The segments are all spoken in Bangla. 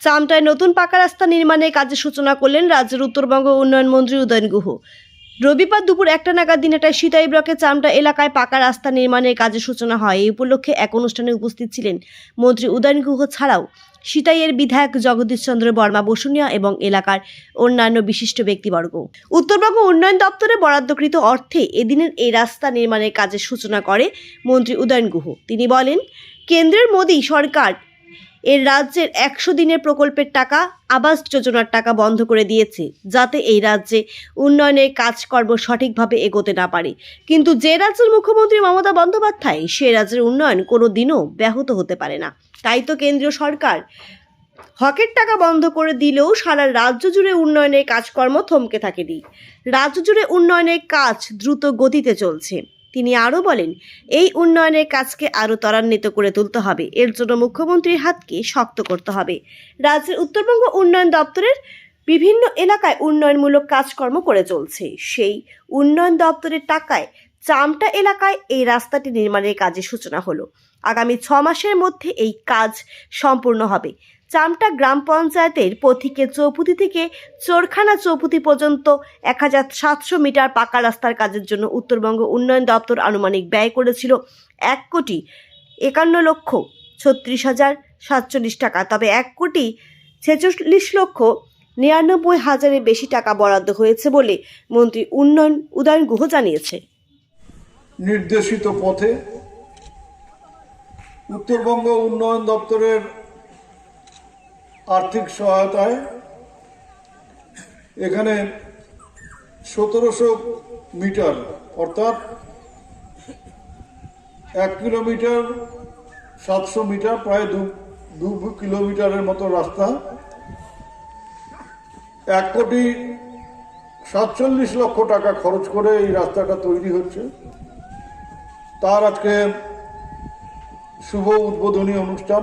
চামটায় নতুন পাকা রাস্তা নির্মাণের কাজের সূচনা করলেন রাজ্যের উত্তরবঙ্গ উন্নয়ন মন্ত্রী উদয়ন গুহ। রবিবার দুপুর একটা নাগাদ দিনটায় সিতাই ব্লকের চামটা এলাকায় পাকা রাস্তা নির্মাণের কাজের সূচনা হয়। এই উপলক্ষে এক অনুষ্ঠানে উপস্থিত ছিলেন মন্ত্রী উদয়ন গুহ ছাড়াও সিতাইয়ের বিধায়ক জগদীশ চন্দ্র বর্মা বসুনিয়া এবং এলাকার অন্যান্য বিশিষ্ট ব্যক্তিবর্গ। উত্তরবঙ্গ উন্নয়ন দপ্তরে বরাদ্দকৃত অর্থে এদিনের এই রাস্তা নির্মাণের কাজের সূচনা করে মন্ত্রী উদয়ন গুহ। তিনি বলেন, কেন্দ্রের মোদী সরকার এর রাজ্যের একশো দিনের প্রকল্পের টাকা আবাস যোজনার টাকা বন্ধ করে দিয়েছে, যাতে এই রাজ্যে উন্নয়নের কাজকর্ম সঠিকভাবে এগোতে না পারে। কিন্তু যে রাজ্যের মুখ্যমন্ত্রী মমতা বন্দ্যোপাধ্যায়, সে রাজ্যের উন্নয়ন কোনো দিনও ব্যাহত হতে পারে না। তাই তো কেন্দ্রীয় সরকার হকের টাকা বন্ধ করে দিলেও সারা রাজ্য জুড়ে উন্নয়নের কাজকর্ম থমকে থাকেনি। রাজ্য জুড়ে উন্নয়নের কাজ দ্রুত গতিতে চলছে। তিনি আরও বলেন, এই উন্নয়নের কাজকে আরও ত্বরান্বিত করে তুলতে হবে। এর জন্য মুখ্যমন্ত্রীর হাতকে শক্ত করতে হবে। রাজ্যের উত্তরবঙ্গ উন্নয়ন দপ্তরের বিভিন্ন এলাকায় উন্নয়নমূলক কাজকর্ম করে চলছে। সেই উন্নয়ন দপ্তরের টাকায় চামটা এলাকায় এই রাস্তাটি নির্মাণের কাজের সূচনা হলো। আগামী ছ মাসের মধ্যে এই কাজ সম্পূর্ণ হবে। চামটা গ্রাম পঞ্চায়েতের পথিকে চৌপুতি থেকে চোরখানা চৌপুতি পর্যন্ত এক হাজার সাতশো মিটার পাকা রাস্তার কাজের জন্য উত্তরবঙ্গ উন্নয়ন দপ্তর আনুমানিক ব্যয় করেছিল এক কোটি একান্ন লক্ষ ছত্রিশ হাজার সাতচল্লিশ টাকা। তবে এক কোটি ছেচল্লিশ লক্ষ নিরানব্বই হাজারের বেশি টাকা বরাদ্দ হয়েছে বলে মন্ত্রী উন্নয়ন উদয়ন গুহ জানিয়েছে। নির্দেশিত পথে উত্তরবঙ্গ উন্নয়ন দপ্তরের আর্থিক সহায়তায়। এখানে সতেরোশো মিটার, অর্থাৎ এক কিলোমিটার সাতশো মিটার, প্রায় দু দু কিলোমিটারের মতো রাস্তা। এক কোটি সাতচল্লিশ লক্ষ টাকা খরচ করে এই রাস্তাটা তৈরি হচ্ছে। তার আজকে শুভ উদ্বোধনী অনুষ্ঠান।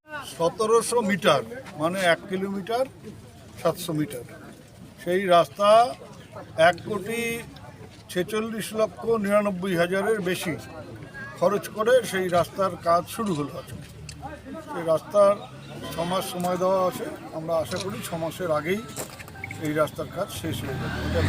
সতেরোশো মিটার মানে এক কিলোমিটার সাতশো মিটার। সেই রাস্তা এক কোটি ছেচল্লিশ লক্ষ নিরানব্বই হাজারের বেশি খরচ করে সেই রাস্তার কাজ শুরু হলো আছে সেই রাস্তার ছ মাস সময় দেওয়া আছে। আমরা আশা করি ছ মাসের আগেই এই রাস্তার কাজ শেষ হয়ে যাবে। এটা